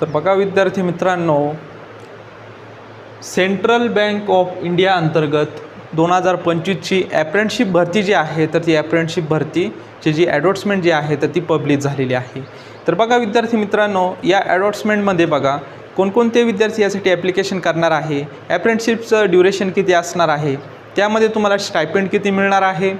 तर बघा विद्यार्थी मित्रांनो सेंट्रल बँक ऑफ इंडिया अंतर्गत दोन हजार पंचवीसची ॲप्रेंटशिप भरती जी आहे तर ती ॲप्रेंटशिप भरतीची जी ॲडवर्ट्समेंट जी आहे तर ती पब्लिश झालेली आहे. तर बघा विद्यार्थी मित्रांनो या ॲडवर्ट्समेंटमध्ये बघा कोणकोणते विद्यार्थी यासाठी ॲप्लिकेशन करणार आहे ॲप्रेंटशिपचं ड्युरेशन किती असणार आहे त्यामध्ये तुम्हाला स्टायपेंड किती मिळणार आहे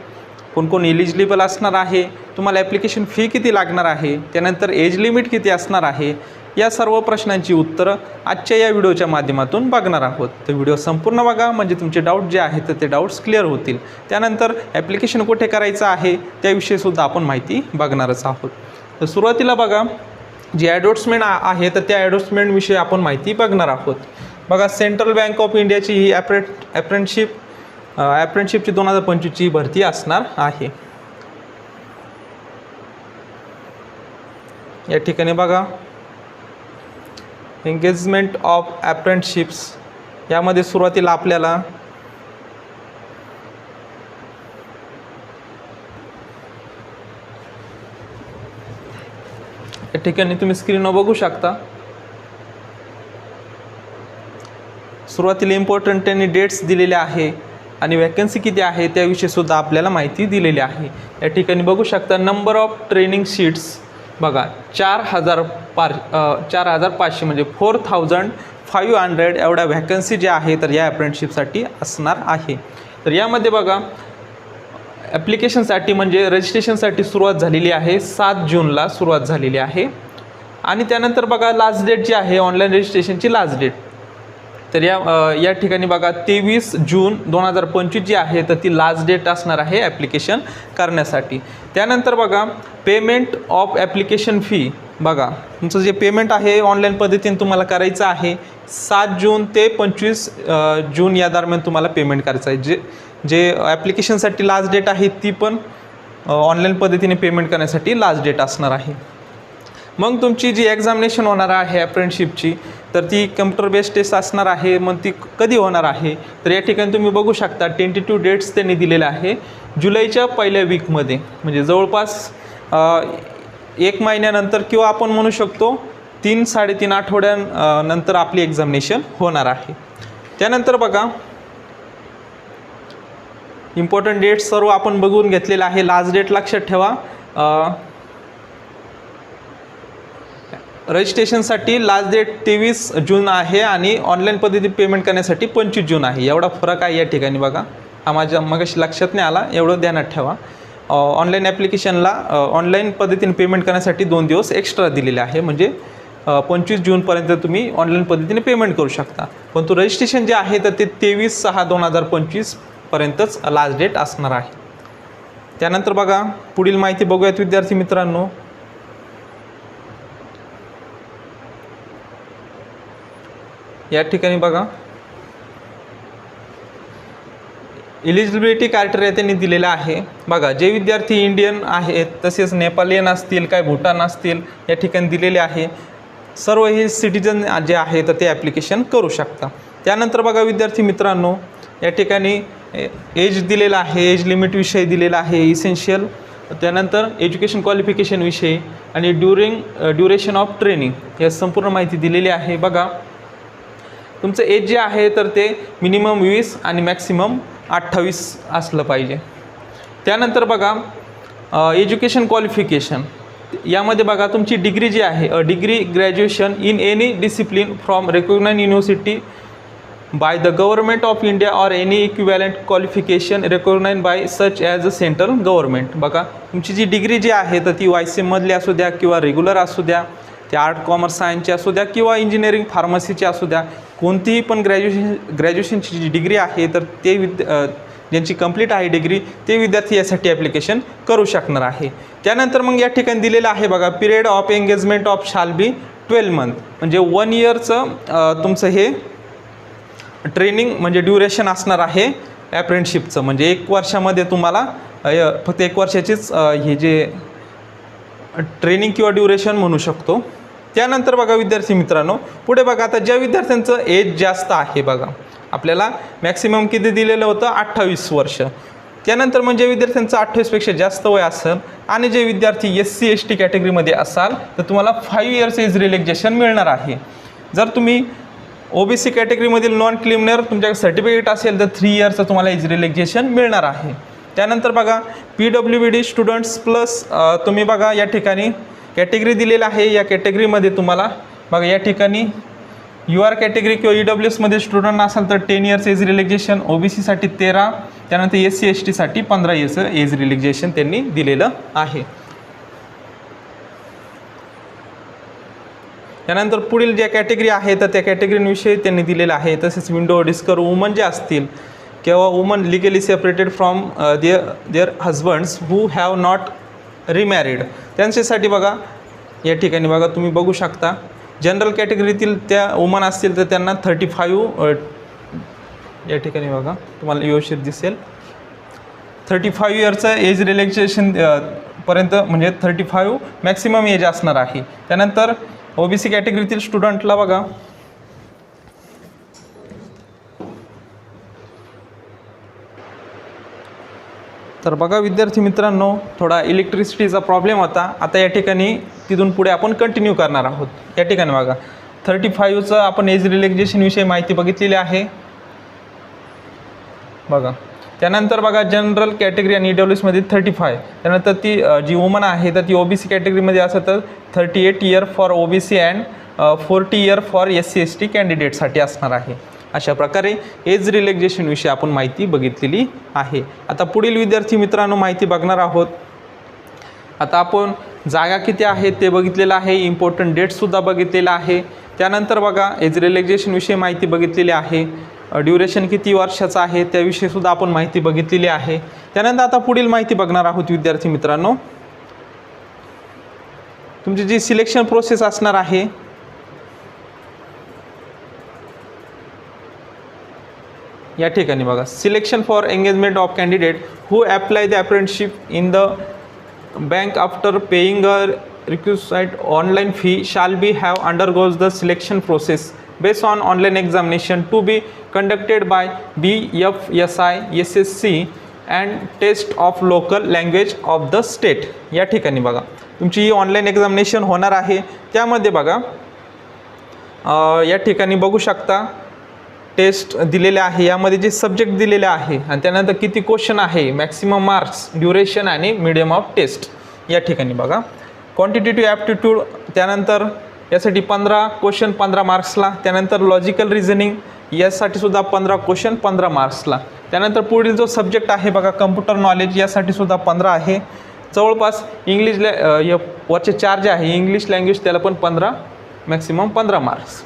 कोणकोण एलिजिबल असणार आहे तुम्हाला ॲप्लिकेशन फी किती लागणार आहे त्यानंतर एज लिमिट किती असणार आहे या सर्व प्रश्नांची उत्तरं आजच्या या व्हिडिओच्या माध्यमातून बघणार आहोत. तर व्हिडिओ संपूर्ण बघा म्हणजे तुमचे डाऊट जे आहेत तर ते डाऊट्स क्लिअर होतील. त्यानंतर ॲप्लिकेशन कुठे करायचं आहे त्याविषयीसुद्धा आपण माहिती बघणारच आहोत. तर सुरुवातीला बघा जी ॲडव्हर्ट्समेंट आहे तर त्या ॲडव्हर्ट्समेंटविषयी आपण माहिती बघणार आहोत. बघा सेंट्रल बँक ऑफ इंडियाची ही ॲप्रे ॲप्रेंटशिप ॲप्रेंटशिपची दोन हजार पंचवीसची भरती असणार आहे. या ठिकाणी बघा. एंगेजमेंट ऑफ ॲप्रेंटशिप्स यामध्ये सुरुवातीला आपल्याला या ठिकाणी तुम्ही स्क्रीनवर बघू शकता. सुरुवातीला इम्पॉर्टंट त्यांनी डेट्स दिलेले आहे. आणि वॅकन्सी किती आहे त्याविषयीसुद्धा आपल्याला माहिती दिलेली आहे. या ठिकाणी बघू शकता नंबर ऑफ ट्रेनिंग सीट्स बघा चार हजार पार चार हजार पाचशे म्हणजे फोर थाउजंड फाईव्ह हंड्रेड एवढ्या व्हॅकन्सी ज्या आहे तर या अप्रेंटिसशिपसाठी असणार आहे. तर यामध्ये बघा ॲप्लिकेशनसाठी म्हणजे रजिस्ट्रेशनसाठी सुरुवात झालेली आहे सात जूनला सुरुवात झालेली आहे. आणि त्यानंतर बघा लास्ट डेट जी आहे ऑनलाईन रजिस्ट्रेशनची लास्ट डेट तर या या ठिकाणी बघा तेवीस जून दोन हजार पंचवीस जी आहे तर ती लास्ट डेट असणार आहे ॲप्लिकेशन करण्यासाठी. त्यानंतर बघा पेमेंट ऑफ ॲप्लिकेशन फी बघा तुमचं जे पेमेंट आहे ऑनलाईन पद्धतीने तुम्हाला करायचं आहे सात जून ते पंचवीस जून या दरम्यान तुम्हाला पेमेंट करायचं आहे. जे जे ॲप्लिकेशनसाठी लास्ट डेट आहे ती पण ऑनलाईन पद्धतीने पेमेंट करण्यासाठी लास्ट डेट असणार आहे. मग तुमची जी एक्झामिनेशन होणार आहे अप्रेंटशिपची तर ती कम्प्युटर बेस्ड टेस्ट असणार आहे मग ती कधी होणार आहे? तर या ठिकाणी तुम्ही बघू शकता टेंटेटिव डेट्स त्यांनी दिलेल्या आहे. जुलैच्या पहिल्या वीकमध्ये म्हणजे जवळपास एक महिन्यानंतर किंवा आपण म्हणू शकतो तीन साडेतीन आठवड्यां नंतर आपली एक्झामिनेशन होणार आहे. त्यानंतर बघा इम्पॉर्टंट डेट्स सर्व आपण बघून घेतलेलं आहे. लास्ट डेट लक्षात ठेवा अ, रजिस्ट्रेशनसाठी लास्ट डेट तेवीस जून आहे आणि ऑनलाईन पद्धतीने पेमेंट करण्यासाठी पंचवीस जून आहे. एवढा फरक आहे या ठिकाणी बघा. हा माझ्या मगाशी लक्षात नाही आला एवढं ध्यानात ठेवा. ऑनलाईन ॲप्लिकेशनला ऑनलाईन पद्धतीने पेमेंट करण्यासाठी दोन दिवस एक्स्ट्रा दिलेले आहे. म्हणजे पंचवीस जूनपर्यंत तुम्ही ऑनलाईन पद्धतीने पेमेंट करू शकता. परंतु रजिस्ट्रेशन जे आहे तर ते तेवीस सहा दोन हजार पंचवीसपर्यंतच लास्ट डेट असणार आहे. त्यानंतर बघा पुढील माहिती बघूयात विद्यार्थी मित्रांनो. या ठिकाणी बघा. इलिजिबिलिटी क्रायटेरिया त्यांनी दिलेला आहे. बघा जे विद्यार्थी इंडियन आहेत तसेच नेपालियन असतील काय भूटान असतील या ठिकाणी दिलेले आहे. सर्व हे सिटिजन जे आहे तर ते ॲप्लिकेशन करू शकता. त्यानंतर बघा विद्यार्थी मित्रांनो या ठिकाणी एज दिलेला आहे एज लिमिट विषय दिलेला आहे इसेन्शियल त्यानंतर एज्युकेशन क्वालिफिकेशन विषयी आणि ड्युरिंग ड्युरेशन ऑफ ट्रेनिंग या संपूर्ण माहिती दिलेली आहे. बघा तुमचं एज जे आहे तर ते मिनिमम वीस आणि मॅक्सिमम अठ्ठावीस असलं पाहिजे. त्यानंतर बघा एज्युकेशन क्वालिफिकेशन यामध्ये बघा तुमची डिग्री जी आहे degree graduation in any discipline from recognise university by the government of India or any equivalent qualification recognise by such as a central government बघा तुमची जी डिग्री जी आहे तर ती वाय सी एममधली असू द्या किंवा रेग्युलर असू द्या ते आर्ट कॉमर्स सायन्सची असू द्या किंवा इंजिनिअरिंग फार्मसीची असू द्या कोणतीही पण ग्रॅज्युएशन ग्रॅज्युएशनची जी डिग्री आहे तर ते विद्या ज्यांची कंप्लीट आहे डिग्री ते विद्यार्थी यासाठी ॲप्लिकेशन करू शकणार आहे. त्यानंतर मग या ठिकाणी दिलेलं आहे बघा period of engagement of shall be twelve month म्हणजे वन इयरचं तुमचं हे ट्रेनिंग म्हणजे ड्युरेशन असणार आहे ॲप्रेंटशिपचं म्हणजे एक वर्षामध्ये तुम्हाला फक्त एक वर्षाचीच हे जे ट्रेनिंग किंवा ड्युरेशन म्हणू शकतो त्यानंतर बघा विद्यार्थी मित्रांनो पुढे बघा आता ज्या विद्यार्थ्यांचं एज जास्त आहे बघा आपल्याला मॅक्सिमम किती दिलेलं होतं? अठ्ठावीस वर्ष. त्यानंतर म्हणजे विद्यार्थ्यांचं अठ्ठावीसपेक्षा जास्त वय असेल आणि जे विद्यार्थी एस सी एस टी कॅटेगरीमध्ये असाल तर तुम्हाला फाईव्ह इयर्स एज रिलॅक्झेशन मिळणार आहे. जर तुम्ही ओ बी सी कॅटेगरीमधील नॉन क्लिमिनर तुमच्याकडे सर्टिफिकेट असेल तर थ्री इयर्सचं तुम्हाला एज रिलॅक्झेशन मिळणार आहे. त्यानंतर बघा P W B D students plus तुम्ही बघा या ठिकाणी कॅटेगरी दिलेलं आहे. या कॅटेगरीमध्ये तुम्हाला बघा या ठिकाणी यू आर कॅटेगरी किंवा ई डब्ल्यू एसमध्ये स्टुडंट असाल तर ten years age relaxation O B सीसाठी तेरा त्यानंतर एस सी एस टीसाठी पंधरा इयर्स एज रिलॅक्झेशन त्यांनी दिलेलं आहे. त्यानंतर पुढील ज्या कॅटेगरी आहे तर त्या कॅटेगरीविषयी त्यांनी दिलेलं आहे. तसेच विंडो डिस्कर वुमन जे असतील किंवा woman legally separated from their their husbands who have not remarried त्यांच्यासाठी बघा या ठिकाणी बघा तुम्ही बघू शकता. जनरल कॅटेगरीतील त्या वुमन असतील तर त्यांना थर्टी फाईव्ह या ठिकाणी बघा तुम्हाला व्यवस्थित दिसेल. थर्टी फाईव्ह इयरचं एज रिलॅक्सेशन पर्यंत म्हणजे थर्टी फाईव्ह मॅक्सिमम एज असणार आहे. त्यानंतर ओ बी सी कॅटेगरीतील स्टुडंटला बघा तर बघा विद्यार्थी मित्रांनो थोडा इलेक्ट्रिसिटीचा प्रॉब्लेम होता. आता या ठिकाणी तिथून पुढे आपण कंटिन्यू करणार आहोत. या ठिकाणी बघा. थर्टी फाईव्हचं आपण एज रिलॅक्झेशनविषयी माहिती बघितलेली आहे. बघा. त्यानंतर बघा जनरल कॅटेगरी आणि ई थर्टी फाय त्यानंतर ती जी वुमन आहे तर ती ओ बी सी कॅटेगरीमध्ये असं तर thirty eight year for O B C and forty year for S C S T कॅन्डिडेटसाठी असणार आहे. अशा प्रकारे एज रिलॅक्झेशनविषयी आपण माहिती बघितलेली आहे. आता पुढील विद्यार्थी मित्रांनो माहिती बघणार आहोत. आता आपण जागा किती आहेत ते बघितलेलं आहे. इम्पॉर्टंट डेट्ससुद्धा बघितलेलं आहे. त्यानंतर बघा एज रिलॅक्झेशनविषयी माहिती बघितलेली आहे. ड्युरेशन किती वर्षाचं आहे त्याविषयीसुद्धा आपण माहिती बघितलेली आहे. त्यानंतर आता पुढील माहिती बघणार आहोत विद्यार्थी मित्रांनो. तुमची जी सिलेक्शन प्रोसेस असणार आहे यठिका selection for engagement of candidate who apply the apprenticeship in the bank after paying a request online fee shall be have undergoes the selection process based on online examination to be conducted by B F S I S S C and test of local language of the state यठिका बुम्हारी ही online examination होना है क्या बगा यठिका बगू शकता taste दिलेले आहे यामध्ये जे सब्जेक्ट दिलेले आहे आणि त्यानंतर किती क्वेश्चन आहे मॅक्सिमम मार्क्स ड्युरेशन आणि मीडियम ऑफ टेस्ट या ठिकाणी बघा. क्वांटिटेटिव्ह ॲप्टिट्यूड त्यानंतर यासाठी पंधरा क्वेश्चन पंधरा मार्क्सला त्यानंतर लॉजिकल रिझनिंग यासाठी सुद्धा पंधरा क्वेश्चन पंधरा मार्क्सला त्यानंतर पुढील जो सब्जेक्ट आहे बघा कम्प्युटर नॉलेज यासाठी सुद्धा पंधरा आहे. जवळपास इंग्लिश लॅ वरचे चार जे आहे इंग्लिश लँग्वेज त्याला पण पंधरा मॅक्सिमम पंधरा मार्क्स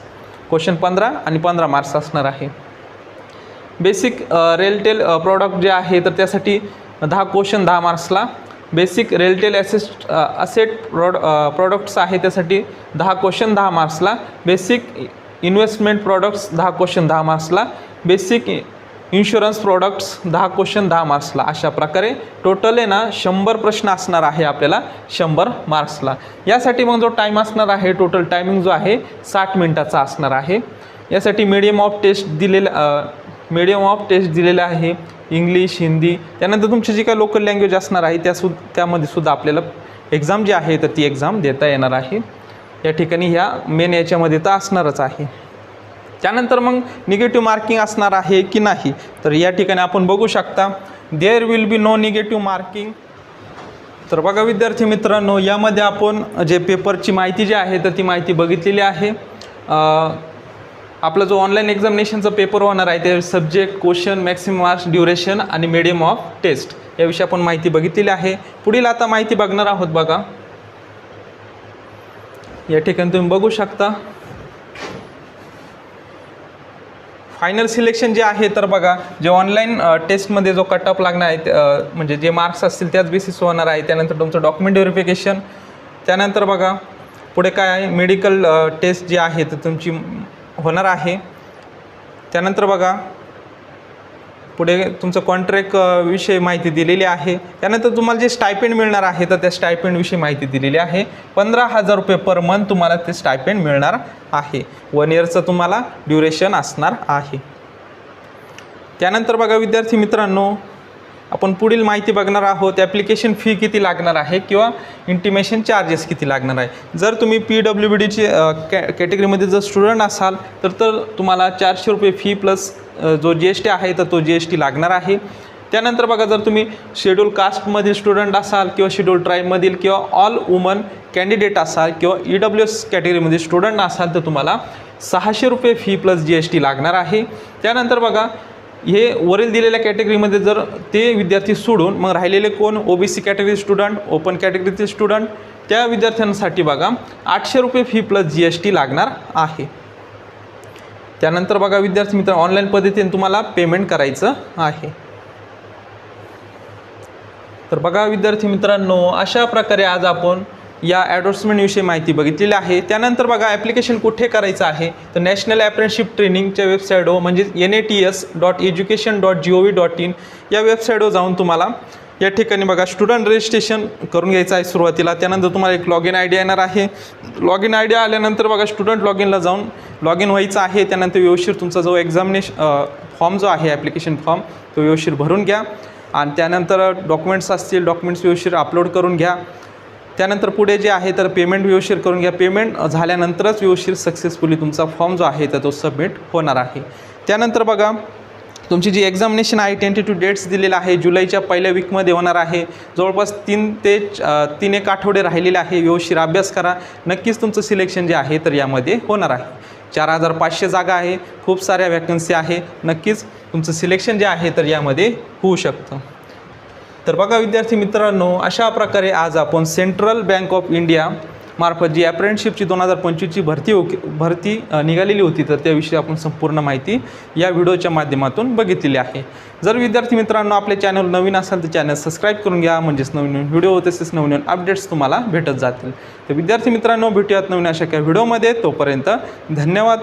क्वेश्चन पंधरा आणि पंधरा मार्क्स असणार आहे. बेसिक रेलटेल प्रॉडक्ट जे आहे तर त्यासाठी दहा क्वेश्चन दहा मार्क्सला. बेसिक रेलटेल ॲसेस्ट असेट प्रॉड प्रॉडक्ट्स आहे त्यासाठी दहा क्वेश्चन दहा मार्क्सला. बेसिक इन्व्हेस्टमेंट प्रॉडक्ट्स दहा क्वेश्चन दहा मार्क्सला. बेसिक इन्शुरन्स प्रॉडक्ट्स दहा क्वेश्चन दहा मार्क्सला अशा प्रकारे टोटल आहे ना शंभर प्रश्न असणार आहे आपल्याला शंभर मार्क्सला यासाठी मग जो टाईम असणार आहे टोटल टायमिंग जो आहे साठ मिनटाचा असणार आहे. यासाठी मीडियम ऑफ टेस्ट दिलेला मीडियम ऑफ टेस्ट दिलेला आहे. इंग्लिश हिंदी त्यानंतर तुमची जी काही लोकल लँग्वेज असणार आहे त्या सु त्यामध्ये सुद्धा आपल्याला एक्झाम जी आहे तर ती एक्झाम देता येणार आहे. या ठिकाणी ह्या मेन याच्यामध्ये तर असणारच आहे. त्यानंतर मग निगेटिव्ह मार्किंग असणार आहे की नाही? तर या ठिकाणी आपण बघू शकता there will be no negative marking तर बघा विद्यार्थी मित्रांनो यामध्ये आपण जे पेपरची माहिती जी आहे तर ती माहिती बघितलेली आहे. आपला जो ऑनलाईन एक्झामिनेशनचा पेपर होणार आहे ते subject question maximum marks duration आणि मिडियम ऑफ टेस्ट याविषयी आपण माहिती बघितलेली आहे. पुढील आता माहिती बघणार आहोत बघा. या ठिकाणी तुम्ही बघू शकता. फायनल सिलेक्शन जे आहे तर बघा जे ऑनलाईन टेस्टमध्ये जो कट ऑफ लागणार आहे म्हणजे जे मार्क्स असतील त्याच बेसिस होणार आहे. त्यानंतर तुमचं डॉक्युमेंट व्हेरिफिकेशन त्यानंतर बघा पुढे काय आहे? मेडिकल टेस्ट जी आहे तर तुमची होणार आहे. त्यानंतर बघा पुढे तुमचं कॉन्ट्रॅक्ट विषयी माहिती दिलेली आहे. त्यानंतर तुम्हाला जे स्टायपेंड मिळणार आहे तर त्या स्टायपेंडविषयी माहिती दिलेली आहे. पंधरा हजार रुपये पर मंथ तुम्हाला ते स्टायपेंड मिळणार आहे. वन इयरचं तुम्हाला ड्युरेशन असणार आहे. त्यानंतर बघा विद्यार्थी मित्रांनो आपण पुढील माहिती बघणार आहोत ॲप्लिकेशन फी किती लागणार आहे किंवा इंटिमेशन चार्जेस किती लागणार आहे. जर तुम्ही पी डब्ल्यू बी डीची कॅ कॅटेगरीमध्ये जर स्टुडंट असाल तर तर तुम्हाला चारशे रुपये फी प्लस जो जी एस टी आहे तर तो जी एस टी लागणार आहे. त्यानंतर बघा जर तुम्ही शेड्यूल कास्टमधील स्टुडंट असाल किंवा शेड्यूल ट्राईबमधील किंवा ऑल वुमन कॅन्डिडेट असाल किंवा ई डब्ल्यू एस कॅटेगरीमध्ये स्टुडंट असाल तर तुम्हाला सहाशे रुपये fee plus G S T लागणार आहे. त्यानंतर बघा हे वरील दिलेल्या कॅटेगरीमध्ये जर ते विद्यार्थी सोडून मग राहिलेले कोण? O B C category student open कॅटेगरीचे student त्या विद्यार्थ्यांसाठी बघा आठशे रुपये fee plus G S T लागणार आहे. त्यानंतर बघा विद्यार्थी मित्र ऑनलाईन पद्धतीने तुम्हाला पेमेंट करायचं आहे. तर बघा विद्यार्थी मित्रांनो अशा प्रकारे आज आपण या ॲडव्हर्समेंटविषयी माहिती बघितलेली आहे. त्यानंतर बघा ॲप्लिकेशन कुठे करायचं आहे? तर नॅशनल अप्रेंटशिप ट्रेनिंगच्या वेबसाईटवर म्हणजे N A T S dot education dot G O V dot in या वेबसाईटवर हो जाऊन तुम्हाला या ठिकाणी बघा स्टुडंट रजिस्ट्रेशन करून घ्यायचं आहे सुरुवातीला. त्यानंतर तुम्हाला एक लॉग इन आय डी येणार आहे. लॉग इन आय डी आल्यानंतर बघा स्टुडंट लॉग इनला जाऊन लॉग इन व्हायचं आहे. त्यानंतर व्यवस्थित तुमचा जो एक्झामिनेशन फॉर्म जो आहे ॲप्लिकेशन फॉर्म तो व्यवस्थित भरून घ्या. आणि त्यानंतर डॉक्युमेंट्स असतील डॉक्युमेंट्स व्यवस्थित अपलोड करून घ्या. त्यानंतर पुढे जे आहे तर पेमेंट व्यवस्थित करून घ्या. पेमेंट झाल्यानंतरच व्यवस्थित सक्सेसफुली तुमचा फॉर्म जो आहे तर तो सबमिट होणार आहे. त्यानंतर बघा तुमची जी एक्झामिनेशन आहे टेंटेटिव्ह डेट्स दिलेला आहे जुलैच्या पहिल्या वीकमध्ये होणार आहे. जवळपास तीन ते तीन एक आठवडे राहिलेले आहे व्यवस्थित अभ्यास करा. नक्कीच तुमचं सिलेक्शन जे आहे तर यामध्ये होणार आहे. चार हजार पाचशे जागा आहे खूप साऱ्या वॅकन्सी आहे. नक्कीच तुमचं सिलेक्शन जे आहे तर यामध्ये होऊ शकतं. तर बघा विद्यार्थी मित्रांनो अशा प्रकारे आज आपण सेंट्रल बँक ऑफ इंडिया मार्फत जी ॲप्रेंटशिपची दोन हजार पंचवीसची भरती ओके भरती निघालेली होती तर त्याविषयी आपण संपूर्ण माहिती या व्हिडिओच्या माध्यमातून बघितलेली आहे. जर विद्यार्थी मित्रांनो आपले चॅनल नवीन असाल तर चॅनल सबस्क्राईब करून घ्या. म्हणजेच नवीन नवीन व्हिडिओ तसेच नवीन नवीन अपडेट्स तुम्हाला भेटत जातील. तर विद्यार्थी मित्रांनो भेटूयात नवीन अशा काही व्हिडिओमध्ये. तोपर्यंत धन्यवाद.